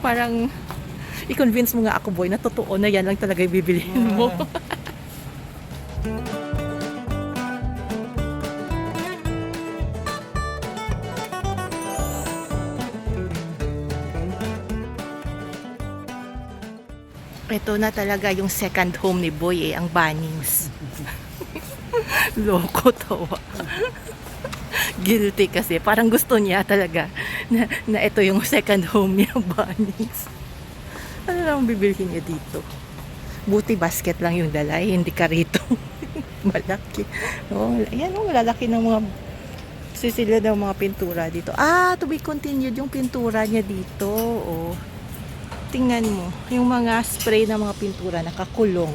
Parang, i-convince mo nga ako, boy, na totoo na yan lang talaga yung bibilihin mo. Ito na talaga yung second home ni Boy eh, ang Bunnings. Loko tawa. Guilty kasi. Parang gusto niya talaga na, na ito yung second home niya, Bunnings. Ano lang bibilhin niya dito? Buti basket lang yung dala, eh, hindi karito. Malaki. Oh, yan oh, malalaki ng mga sisila ng mga pintura dito. Ah, to be continued yung pintura niya dito. Oh. Tingnan mo, yung mga spray ng mga pintura nakakulong.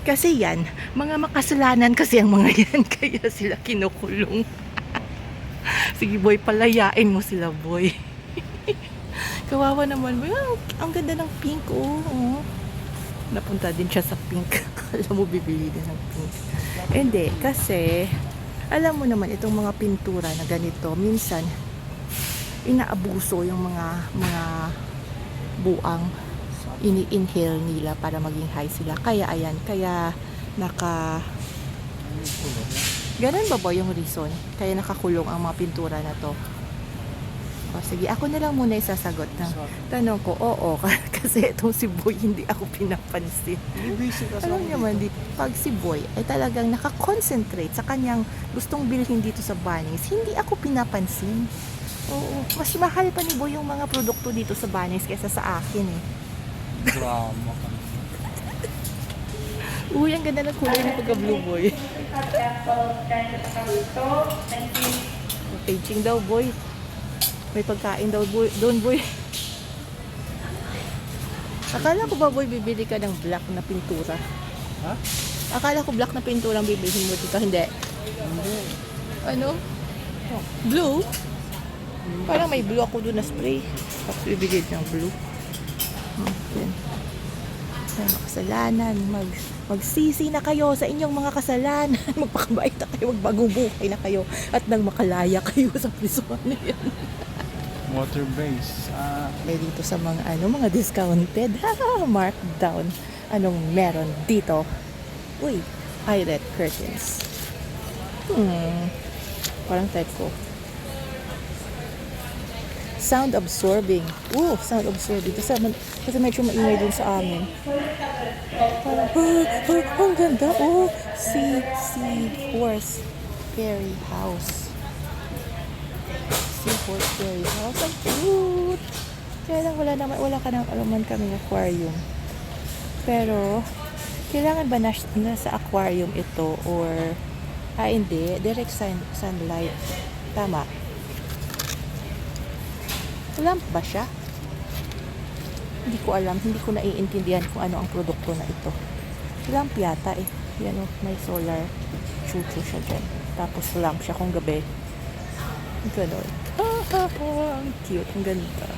Kasi yan, mga makasalanan kasi ang mga yan, kaya sila kinukulong. Sige boy, palayain mo sila boy. Kawawa naman boy. Ah, ang ganda ng pink oh. oh. Napunta din siya sa pink. Alam mo, bibili din ng pink. Hindi, kasi alam mo naman itong mga pintura na ganito, minsan inaabuso yung mga mga buang ini-inhale nila para maging high sila. Kaya ayan, kaya naka Ganun ba ba yung reason? Kaya nakakulong ang mga pintura na to. O sige, ako na lang muna isasagot ng tanong ko. Oo, kasi itong si Boy hindi ako pinapansin. Alam niyo man, di, pag si Boy ay talagang nakakonsentrate sa kanyang gustong bilhin dito sa Bunnings, hindi ako pinapansin. Oo, mas mahal pa ni Boy yung mga produkto dito sa Bunnings kaysa sa akin eh. Drama ka. Uy, ang ganda ng kulay ng pagka-blue boy. Paging daw boy. May pagkain daw boy. Doon boy. Akala ko ba boy bibili ka ng black na pintura? Ha? Akala ko black na pintura ang bibilhin mo dito. Hindi. Hindi. Ano? Blue? Parang may blue ako doon na spray. Tapos bibigyan ng blue. Hmm, yan. Ay, makasalanan. Mag, magsisi na kayo sa inyong mga kasalanan. Magpakabait na kayo. Magbagong buhay na kayo. At nang makalaya kayo sa prisuhan na yan. Water base. Ah, May dito sa mga ano, mga discounted. Markdown. Anong meron dito? Uy, eyelet curtains. Hmm. Parang type ko. Sound absorbing. Ooh, sound absorbing. Kasi, kasi medyo maingay din sa amin. Parang, oh, oh, ang ganda. Oh, sea, sea horse fairy house. Sea horse fairy house. Ang cute. Kaya lang wala naman, wala ka nang alaman kaming aquarium. Pero, kailangan ba na, na sa aquarium ito or ah hindi, direct sun, sunlight. Tama. Lamp ba siya? Hindi ko alam, hindi ko naiintindihan kung ano ang produkto na ito. Lamp yata eh. Yan o, may solar chuchu siya dyan. Tapos lamp siya kung gabi. Ganon. ang cute, ang ganda.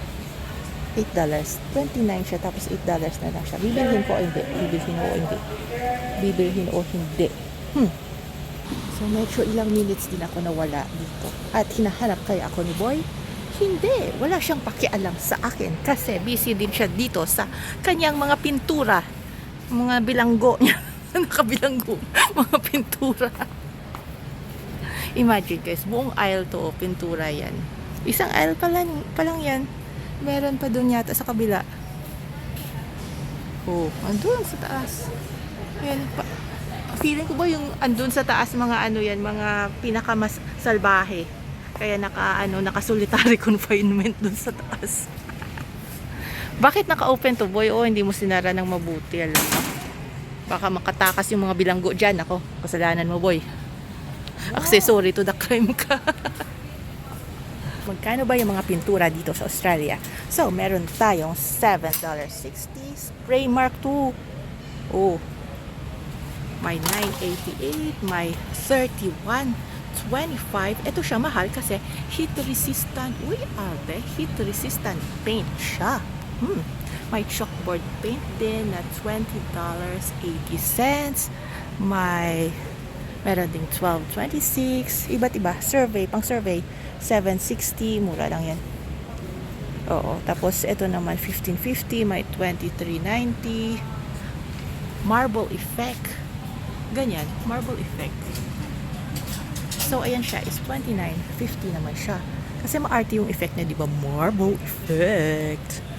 $8. 29 siya, tapos $8 na lang siya. Bibilhin ko o hindi? Bibilhin o hindi? Bibilhin o hindi? Hmm. So, medyo ilang minutes din ako nawala dito. At hinahanap kaya ako ni Boy? Hindi. Wala siyang pakialam sa akin kasi busy din siya dito sa kanyang mga pintura. Mga bilanggo niya. Nakabilanggo. Mga pintura. Imagine guys, buong aisle to, pintura yan. Isang aisle pa lang, pa lang yan. Meron pa doon yata sa kabila. Oh, andun sa taas. Yan pa. Feeling ko ba yung andun sa taas mga ano yan, mga pinakamas salbahe. Kaya naka ano, naka solitary confinement dun sa taas. Bakit naka-open to boy? Oh, hindi mo sinara ng mabuti, alam mo. Baka makatakas yung mga bilanggo dyan. Ako, kasalanan mo boy. Accessory to the crime ka. Magkano ba yung mga pintura dito sa Australia? So, meron tayong $7.60 Spray Mark II. Oh, may 988, may 3125. Ito siya mahal kasi heat resistant. Uy, ate, heat resistant paint siya. Hmm. May chalkboard paint din na $20.80. May meron ding 12.26. Iba't iba. Survey, pang survey. 7.60. Mura lang yan. Oo. Tapos, ito naman, 1550. May 2390. Marble effect. Ganyan. Marble effect. So, ayan siya. Is 2950 naman siya. Kasi maarte yung effect niya, di ba? Marble effect.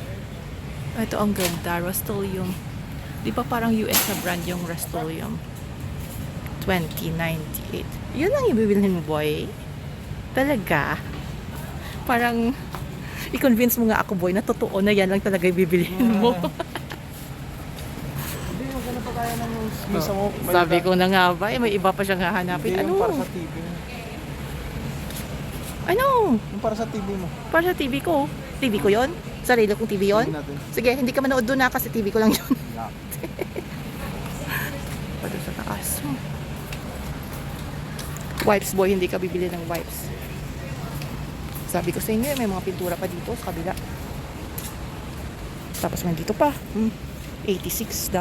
Ito ang ganda. Rust-Oleum. Di ba parang US na brand yung Rust-Oleum? 2098. Yun lang yung bibilhin mo, boy. Talaga. Parang, i-convince mo nga ako, boy, na totoo na yan lang talaga yung bibilhin mo. Hindi, magkano pa kaya ng misa mo? May- Sabi ko na nga ba, eh, may iba pa siyang hahanapin. Hindi, Ano? yung para sa TV mo. Ano? Yung para sa TV mo. Para sa TV ko. TV ko yon? Sarili kong TV yon? Sige, hindi ka manood doon na kasi TV ko lang yun. Doon sa taas. Hmm. Wipes boy, hindi ka bibili ng wipes. Sabi ko sa inyo, eh, may mga pintura pa dito sa kabila. Tapos may dito pa. Hmm. $86.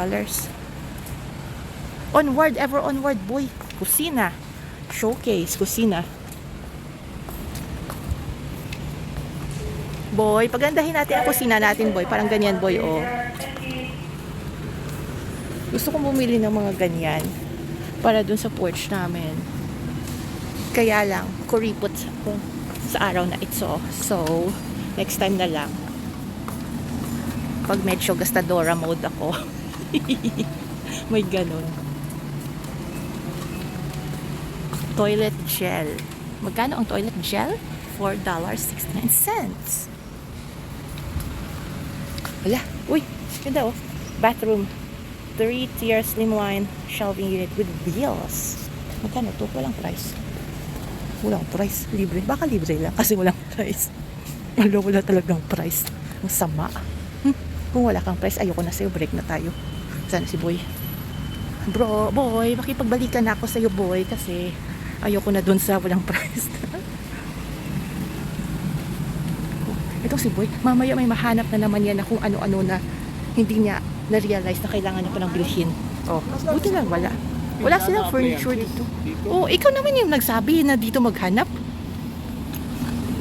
Onward, ever onward, boy. Kusina. Showcase, kusina. Boy, pagandahin natin ang kusina natin, boy. Parang ganyan, boy, oh. Gusto kong bumili ng mga ganyan para dun sa porch namin. Kaya lang, kuripot ako sa araw na ito. So, next time na lang. Pag medyo gastadora mode ako. May ganun. Toilet gel. Magkano ang toilet gel? $4.69. Wala. Uy, ganda oh. Bathroom. 3 tier slimline shelving unit with wheels. Magkano to? Walang price. Walang price. Libre. Baka libre lang kasi walang price. Wala, wala talagang price. Ang sama. Hmm. Kung wala kang price, ayoko na sa'yo. Break na tayo. Sana si Boy. Bro, boy, makipagbalikan na ako sa'yo, boy, kasi ayoko na dun sa walang price. Ito si Boy, mamaya may mahanap na naman yan na kung ano-ano na hindi niya na-realize na kailangan niya pa ng bilhin. Oh, buti lang wala. Wala silang furniture dito. Oh, ikaw naman yung nagsabi na dito maghanap.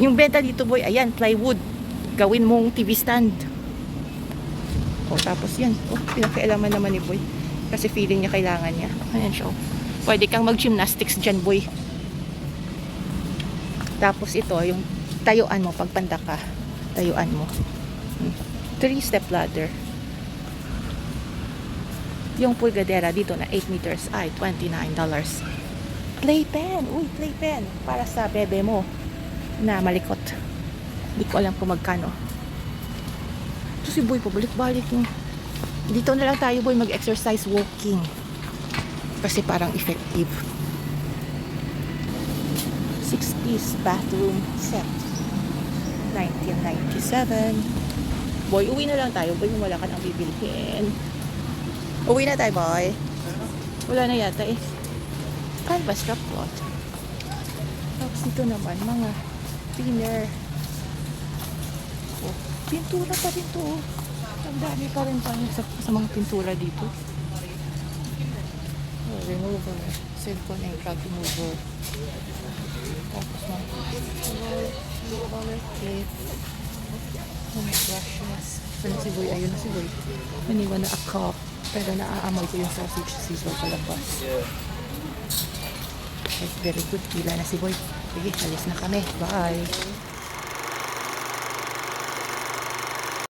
Yung benta dito, boy, ayan, plywood. Gawin mong TV stand. Oh, tapos yan. Oh, pinakailaman naman ni boy. Kasi feeling niya kailangan niya. Ayan siya. oh. Pwede kang mag-gymnastics dyan, boy. Tapos ito, yung tayuan mo, pagpanda ka, tayuan mo. Hmm. Three-step ladder. Yung pulgadera dito na 8 meters ay $29. Playpen! Uy, playpen! Para sa bebe mo na malikot. Hindi ko alam kung magkano. Ito si Boy, pabalik-balik mo. Dito na lang tayo, Boy, mag-exercise walking. Kasi parang effective. 6-piece bathroom set. 1997. Boy, uwi na lang tayo. Boy, wala ka nang bibilhin. Uwi na tayo, boy. Wala na yata eh. Canvas drop plot. Tapos dito naman, mga thinner. Oh, pintura pa rin to. oh. Ang dami pa rin tayo sa, sa mga pintura dito. Oh, remover. Silicone and drug remover. Tapos mga color kit. Mga brushes. Saan si Boy? Ayun na si Boy. Naniwan na ako. Pero naaamoy ko yung sausage sizzle palabas. Okay, very good. Pila na si Boy. Sige, alis na kami. Bye.